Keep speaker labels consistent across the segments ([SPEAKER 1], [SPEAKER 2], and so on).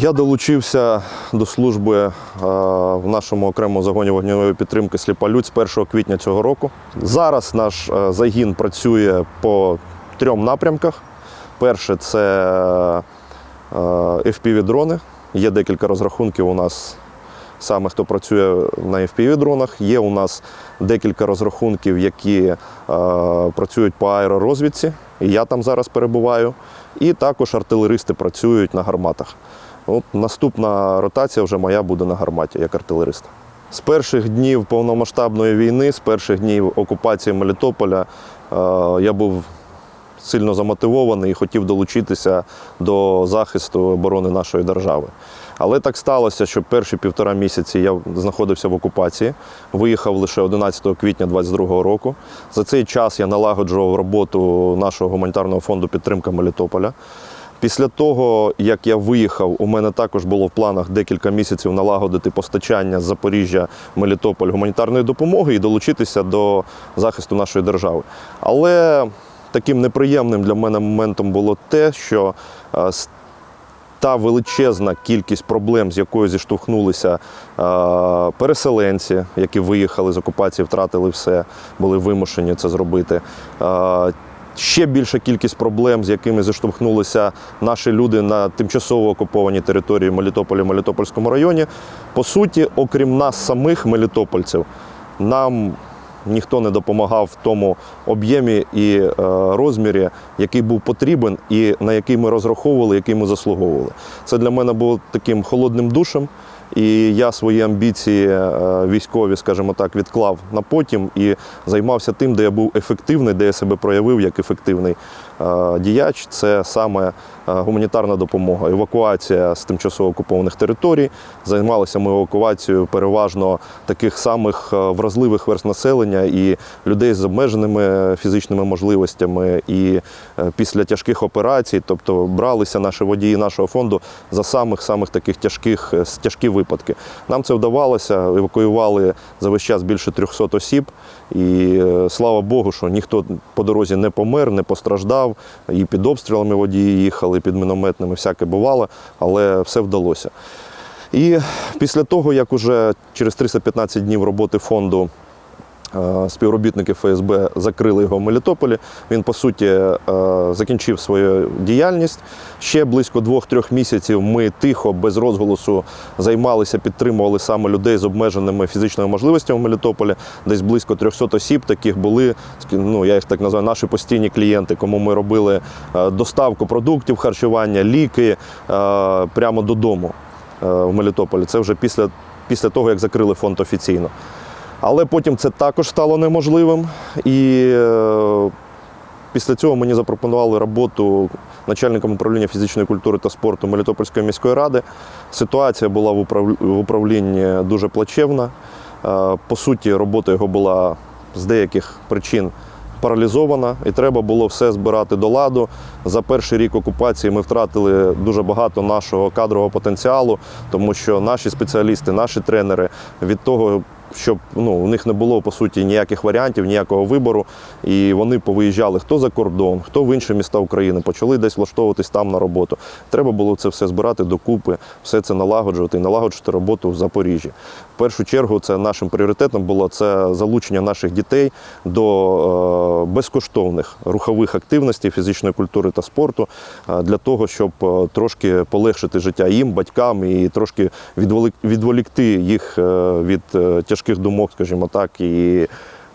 [SPEAKER 1] Я долучився до служби е, в нашому окремому загоні вогневої підтримки Сліпа Людь з 1 квітня цього року. Зараз наш е, загін працює по трьом напрямках. Перше це е, FPV-дрони. Є декілька розрахунків у нас саме хто працює на FPV-дронах. Є у нас декілька розрахунків, які працюють по аеророзвідці. І я там зараз перебуваю. І також артилеристи працюють на гарматах. От наступна ротація вже моя буде на гарматі як артилерист. З перших днів повномасштабної війни, з перших днів окупації Мелітополя, е, я був сильно замотивований і хотів долучитися до захисту оборони нашої держави. Але так сталося, що перші півтора місяці я знаходився в окупації, виїхав лише 11 квітня 2022 року. За цей час я налагоджував роботу нашого гуманітарного фонду підтримка Мелітополя. Після того, як я виїхав, у мене також було в планах декілька місяців налагодити постачання з Запоріжжя Мелітополь гуманітарної допомоги і долучитися до захисту нашої держави. Але таким неприємним для мене моментом було те, що е, та величезна кількість проблем, з якою зіштовхнулися е, переселенці, які виїхали з окупації, втратили все, були вимушені це зробити. Ще більша кількість проблем, з якими зіштовхнулися наші люди на тимчасово окупованій території Мелітополя, Мелітопольському районі. По суті, окрім нас самих, мелітопольців, нам ніхто не допомагав в тому об'ємі і е, розмірі, який був потрібен, і на який ми розраховували, який ми заслуговували. Це для мене було таким холодним душем. І я свої амбіції е, військові, скажімо так, відклав на потім і займався тим, де я був ефективний, де я себе проявив як ефективний е, діяч. Це саме е, гуманітарна допомога, евакуація з тимчасово окупованих територій. Займалися ми евакуацією переважно таких самих вразливих верст населення і людей з обмеженими фізичними можливостями, і після тяжких операцій, тобто бралися наші водії нашого фонду за самих самих таких тяжких тяжкі випадки. Нам це вдавалося, евакуювали за весь час більше 300 осіб. І е, слава Богу, що ніхто по дорозі не помер, не постраждав. І під обстрілами водії їхали, під мінометними, всяке бувало, але все вдалося. І після того, як уже через 315 днів роботи фонду співробітники ФСБ закрили його в Мелітополі, він по суті е, закінчив свою діяльність. Ще близько двох-трьох місяців ми тихо, без розголосу займалися, підтримували саме людей з обмеженими фізичними можливостями в Мелітополі. Десь близько 300 осіб таких були. Ну я їх так називаю, наші постійні клієнти, кому ми робили е, доставку продуктів харчування, ліки е, прямо додому е, в Мелітополі. Це вже після, після того, як закрили фонд офіційно. Але потім це також стало неможливим. І е, після цього мені запропонували роботу начальником управління фізичної культури та спорту Мелітопольської міської ради. Ситуація була в управлінні дуже плачевна. Е, По суті, робота його була з деяких причин паралізована, і треба було все збирати до ладу. За перший рік окупації ми втратили дуже багато нашого кадрового потенціалу, тому що наші спеціалісти, наші тренери від того, щоб ну, у них не було по суті ніяких варіантів, ніякого вибору. І вони повиїжджали хто за кордон, хто в інші міста України, почали десь влаштовуватись там на роботу. Треба було це все збирати докупи, все це налагоджувати і налагоджувати роботу в Запоріжжі. В першу чергу це нашим пріоритетом було це залучення наших дітей до е, безкоштовних рухових активностей фізичної культури та спорту е, для того, щоб е, трошки полегшити життя їм, батькам і трошки відволік- відволікти їх від е, тяжких думок, скажімо так, і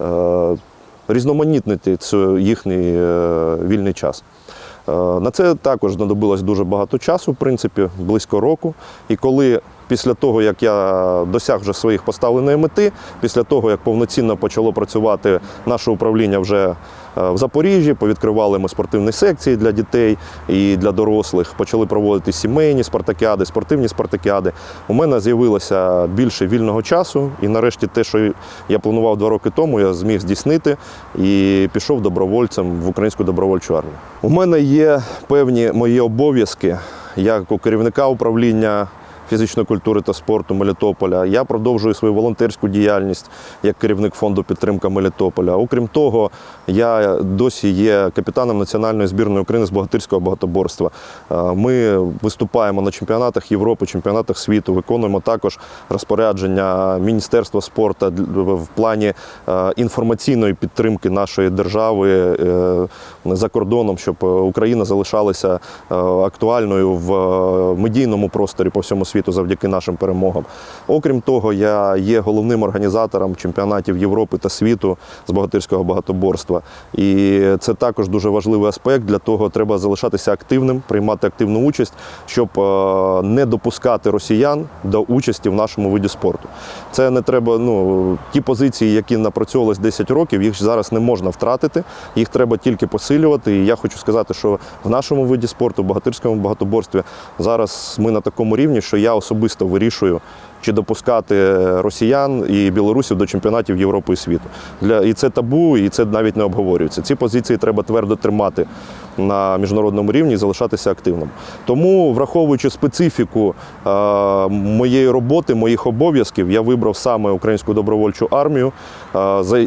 [SPEAKER 1] е, різноманітнити цю- їхній е, вільний час. Е, На це також знадобилось дуже багато часу, в принципі, близько року. І коли після того, як я досяг вже своїх поставленої мети, після того, як повноцінно почало працювати наше управління вже е, в Запоріжжі, повідкривали ми спортивні секції для дітей і для дорослих, почали проводити сімейні спартакіади, спортивні спартакіади. У мене з'явилося більше вільного часу, і нарешті те, що я планував два роки тому, я зміг здійснити і пішов добровольцем в українську добровольчу армію. У мене є певні мої обов'язки як у керівника управління фізичної культури та спорту Мелітополя. Я продовжую свою волонтерську діяльність як керівник фонду підтримка Мелітополя. Окрім того, я досі є капітаном національної збірної України з богатирського багатоборства. Е, Ми виступаємо на чемпіонатах Європи, чемпіонатах світу, виконуємо також розпорядження Міністерства спорту в плані е, інформаційної підтримки нашої держави е, за кордоном, щоб Україна залишалася актуальною в медійному просторі по всьому світу завдяки нашим перемогам. Окрім того, я є головним організатором чемпіонатів Європи та світу з богатирського багатоборства. І це також дуже важливий аспект. Для того треба залишатися активним, приймати активну участь, щоб е, не допускати росіян до участі в нашому виді спорту. Це не треба. Ну ті позиції, які напрацьовувались 10 років, їх зараз не можна втратити. Їх треба тільки посилювати. І я хочу сказати, що в нашому виді спорту, в богатирському багатоборстві, зараз ми на такому рівні, що я особисто вирішую. Чи допускати росіян і білорусів до чемпіонатів Європи і світу для і це табу, і це навіть не обговорюється. Ці позиції треба твердо тримати на міжнародному рівні і залишатися активним. Тому, враховуючи специфіку е, моєї роботи, моїх обов'язків, я вибрав саме українську добровольчу армію, е,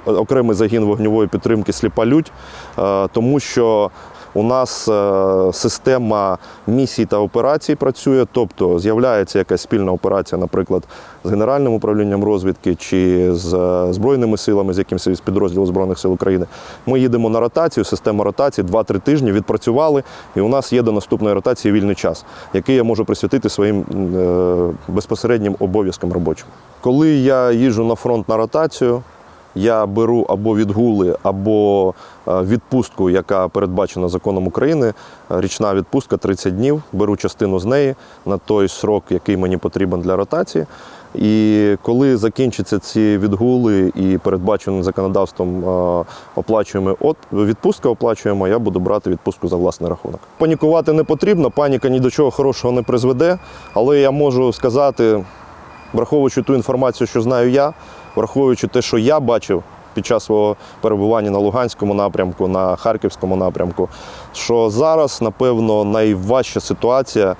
[SPEAKER 1] окремий загін вогневої підтримки Сліпа Лють, е, тому що у нас е, система місій та операцій працює, тобто з'являється якась спільна операція, наприклад, з Генеральним управлінням розвідки чи з е, Збройними силами, з якимось із підрозділів Збройних сил України. Ми їдемо на ротацію, система ротації 2-3 тижні відпрацювали, і у нас є до наступної ротації вільний час, який я можу присвятити своїм е, безпосереднім обов'язкам робочим. Коли я їжджу на фронт на ротацію, я беру або відгули, або е, відпустку, яка передбачена законом України. Е, Річна відпустка 30 днів. Беру частину з неї на той срок, який мені потрібен для ротації. І коли закінчаться ці відгули і передбаченим законодавством е, оплачуємо от відпустка, оплачуємо, я буду брати відпустку за власний рахунок. Панікувати не потрібно, паніка ні до чого хорошого не призведе, але я можу сказати, враховуючи ту інформацію, що знаю я, враховуючи те, що я бачив під час свого перебування на Луганському напрямку, на Харківському напрямку, що зараз, напевно, найважча ситуація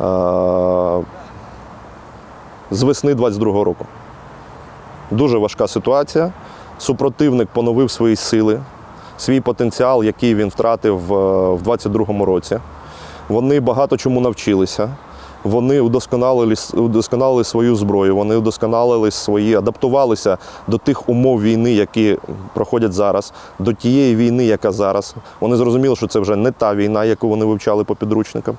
[SPEAKER 1] е- з весни 22-го року. Дуже важка ситуація. Супротивник поновив свої сили, свій потенціал, який він втратив е, в 22-му році. Вони багато чому навчилися. Вони удосконалили, удосконалили свою зброю, вони удосконалили свої, адаптувалися до тих умов війни, які проходять зараз, до тієї війни, яка зараз. Вони зрозуміли, що це вже не та війна, яку вони вивчали по підручникам.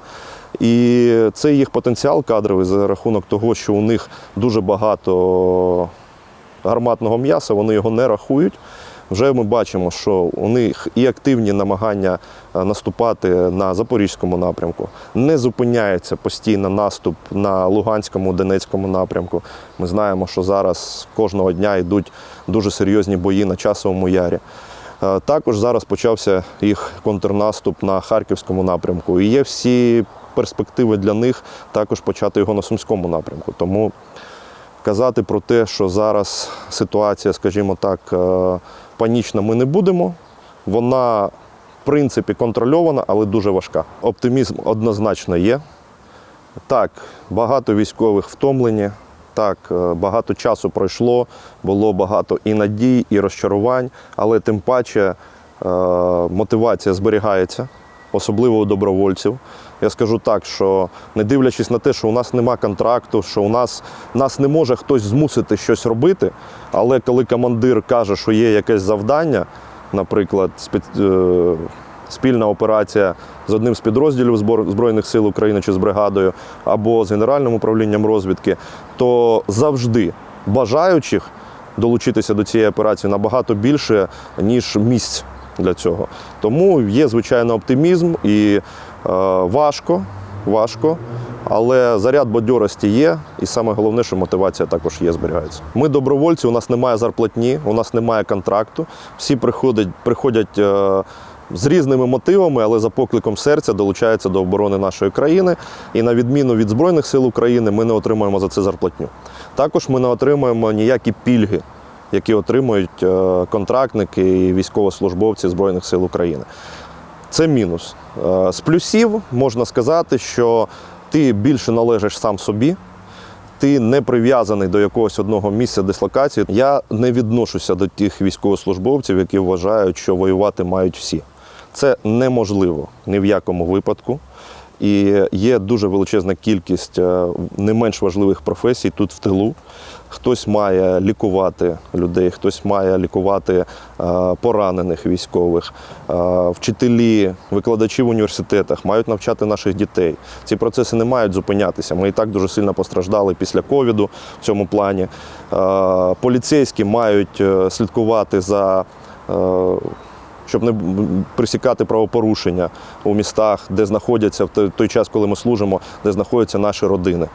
[SPEAKER 1] І це їх потенціал кадровий за рахунок того, що у них дуже багато гарматного м'яса, вони його не рахують. Вже ми бачимо, що у них і активні намагання е, наступати на Запорізькому напрямку. Не зупиняється постійно наступ на Луганському, Донецькому напрямку. Ми знаємо, що зараз кожного дня йдуть дуже серйозні бої на часовому ярі. Е, Також зараз почався їх контрнаступ на Харківському напрямку. І є всі перспективи для них також почати його на Сумському напрямку. Тому казати про те, що зараз ситуація, скажімо так, панічна, ми не будемо. Вона, в принципі, контрольована, але дуже важка. Оптимізм однозначно є. Так, багато військових втомлені. Так, е, багато часу пройшло, було багато і надій, і розчарувань, але тим паче е, мотивація зберігається, особливо у добровольців. Я скажу так, що не дивлячись на те, що у нас нема контракту, що у нас, нас не може хтось змусити щось робити, але коли командир каже, що є якесь завдання, наприклад, е, спільна операція з одним з підрозділів Збройних сил України чи з бригадою, або з Генеральним управлінням розвідки, то завжди бажаючих долучитися до цієї операції набагато більше, ніж місць для цього. Тому є, звичайно, оптимізм і важко, важко. Але заряд бадьорості є, і саме головне, що мотивація також є, зберігається. Ми добровольці, у нас немає зарплатні, у нас немає контракту. Всі приходять, приходять е, з різними мотивами, але за покликом серця долучаються до оборони нашої країни. І на відміну від Збройних сил України, ми не отримуємо за це зарплатню. Також ми не отримуємо ніякі пільги, які отримують е, контрактники і військовослужбовці Збройних сил України. Це мінус. Е, З плюсів можна сказати, що ти більше належиш сам собі, ти не прив'язаний до якогось одного місця дислокації. Я не відношуся до тих військовослужбовців, які вважають, що воювати мають всі. Це неможливо ні в якому випадку. І є дуже величезна кількість е, не менш важливих професій тут в тилу. Хтось має лікувати людей, хтось має лікувати е, поранених військових, Е, вчителі, викладачі в університетах мають навчати наших дітей. Ці процеси не мають зупинятися. Ми і так дуже сильно постраждали після ковіду в цьому плані. Е, Поліцейські мають слідкувати за. щоб не присікати правопорушення у містах, де знаходяться в той час, коли ми служимо, де знаходяться наші родини,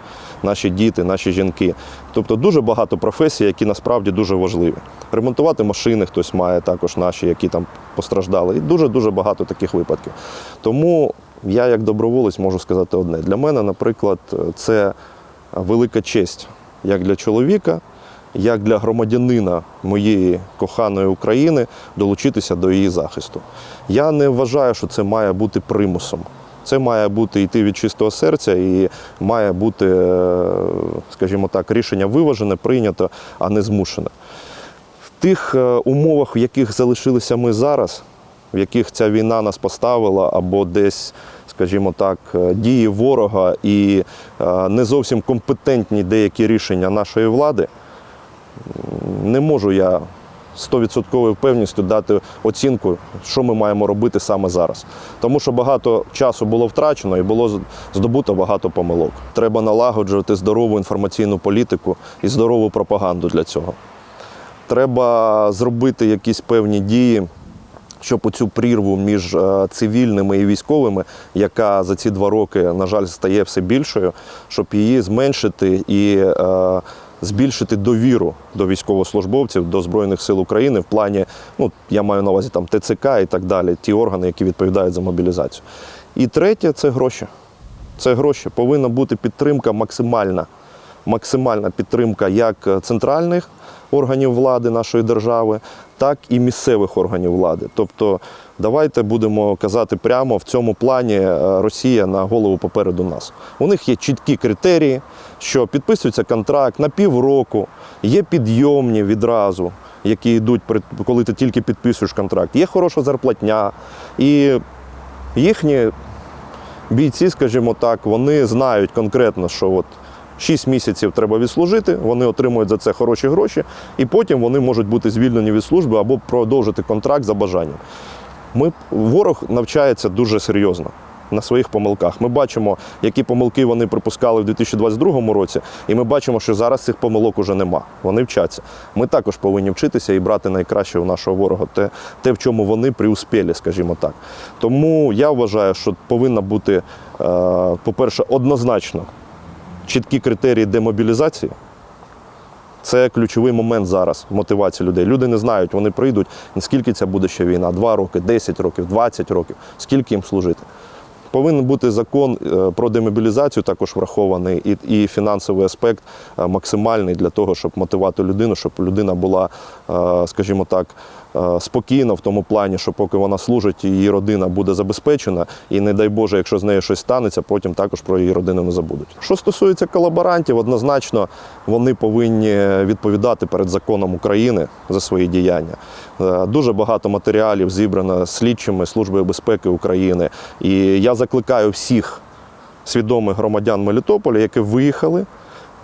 [SPEAKER 1] наші діти, наші жінки. Тобто дуже багато професій, які насправді дуже важливі. Ремонтувати машини хтось має також наші, які там постраждали. І дуже дуже багато таких випадків. Тому я, як доброволець, можу сказати одне: для мене, наприклад, це велика честь як для чоловіка як для громадянина моєї коханої України долучитися до її захисту. Я не вважаю, що це має бути примусом. Це має бути йти від чистого серця і має бути, е, скажімо так, рішення виважене, прийнято, а не змушене. В тих е, умовах, в яких залишилися ми зараз, в яких ця війна нас поставила, або десь, скажімо так, е, дії ворога і не зовсім компетентні деякі рішення нашої влади, не можу я 100% впевненістю дати оцінку, що ми маємо робити саме зараз. Тому що багато часу було втрачено і було здобуто багато помилок. Треба налагоджувати здорову інформаційну політику і здорову пропаганду для цього. Треба зробити якісь певні дії, щоб оцю прірву між е, цивільними і військовими, яка за ці два роки, на жаль, стає все більшою, щоб її зменшити і е, збільшити довіру до військовослужбовців, до Збройних сил України в плані, ну я маю на увазі там ТЦК і так далі, ті органи, які відповідають за мобілізацію. І третє це гроші. Це гроші. Повинна бути підтримка максимальна. Максимальна підтримка як центральних органів влади нашої держави, так і місцевих органів влади. Тобто, давайте будемо казати прямо в цьому плані е, Росія на голову попереду нас. У них є чіткі критерії, що підписується контракт на півроку, є підйомні відразу, які йдуть, коли ти тільки підписуєш контракт. Є хороша зарплатня, і їхні бійці, скажімо так, вони знають конкретно, що от 6 місяців треба відслужити, вони отримують за це хороші гроші, і потім вони можуть бути звільнені від служби або продовжити контракт за бажанням. Ми, ворог навчається дуже серйозно на своїх помилках. Ми бачимо, які помилки вони припускали в 2022 році, і ми бачимо, що зараз цих помилок уже нема. Вони вчаться. Ми також повинні вчитися і брати найкраще у нашого ворога, те, те в чому вони приуспіли, скажімо так. Тому я вважаю, що повинна бути, е, по-перше, однозначно чіткі критерії демобілізації. Це ключовий момент зараз мотивації людей. Люди не знають, вони прийдуть, скільки це буде ще війна, 2 роки, 10 років, 20 років, скільки їм служити. Повинен бути закон е, про демобілізацію також врахований, і, і фінансовий аспект е, максимальний для того, щоб мотивувати людину, щоб людина була, е, скажімо так, е, спокійна в тому плані, що поки вона служить, її родина буде забезпечена, і не дай Боже, якщо з нею щось станеться, потім також про її родину не забудуть. Що стосується колаборантів, однозначно вони повинні відповідати перед законом України за свої діяння. Е, Дуже багато матеріалів зібрано слідчими Службою безпеки України. І я закликаю всіх свідомих громадян Мелітополя, які виїхали,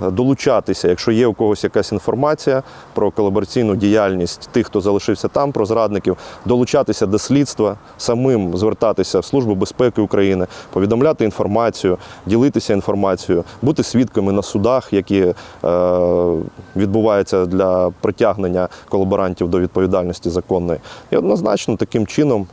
[SPEAKER 1] долучатися, якщо є у когось якась інформація про колабораційну діяльність тих, хто залишився там, про зрадників, долучатися до слідства, самим звертатися в Службу безпеки України, повідомляти інформацію, ділитися інформацією, бути свідками на судах, які е, відбуваються для притягнення колаборантів до відповідальності законної. І однозначно таким чином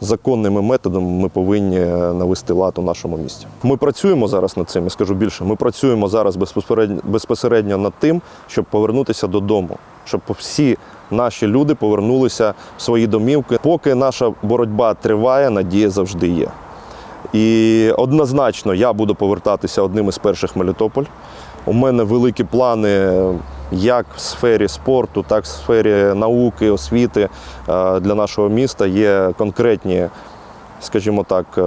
[SPEAKER 1] законними методами ми повинні навести лад у нашому місті. Ми працюємо зараз над цим, я скажу більше. Ми працюємо зараз безпосередньо, безпосередньо над тим, щоб повернутися додому, щоб всі наші люди повернулися в свої домівки. Поки наша боротьба триває, надія завжди є. І однозначно я буду повертатися одним із перших Мелітополь. У мене великі плани як в сфері спорту, так і в сфері науки, освіти е, для нашого міста. Є конкретні, скажімо так, е,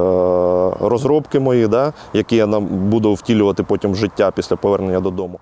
[SPEAKER 1] розробки мої, да, які я буду втілювати потім в життя після повернення додому.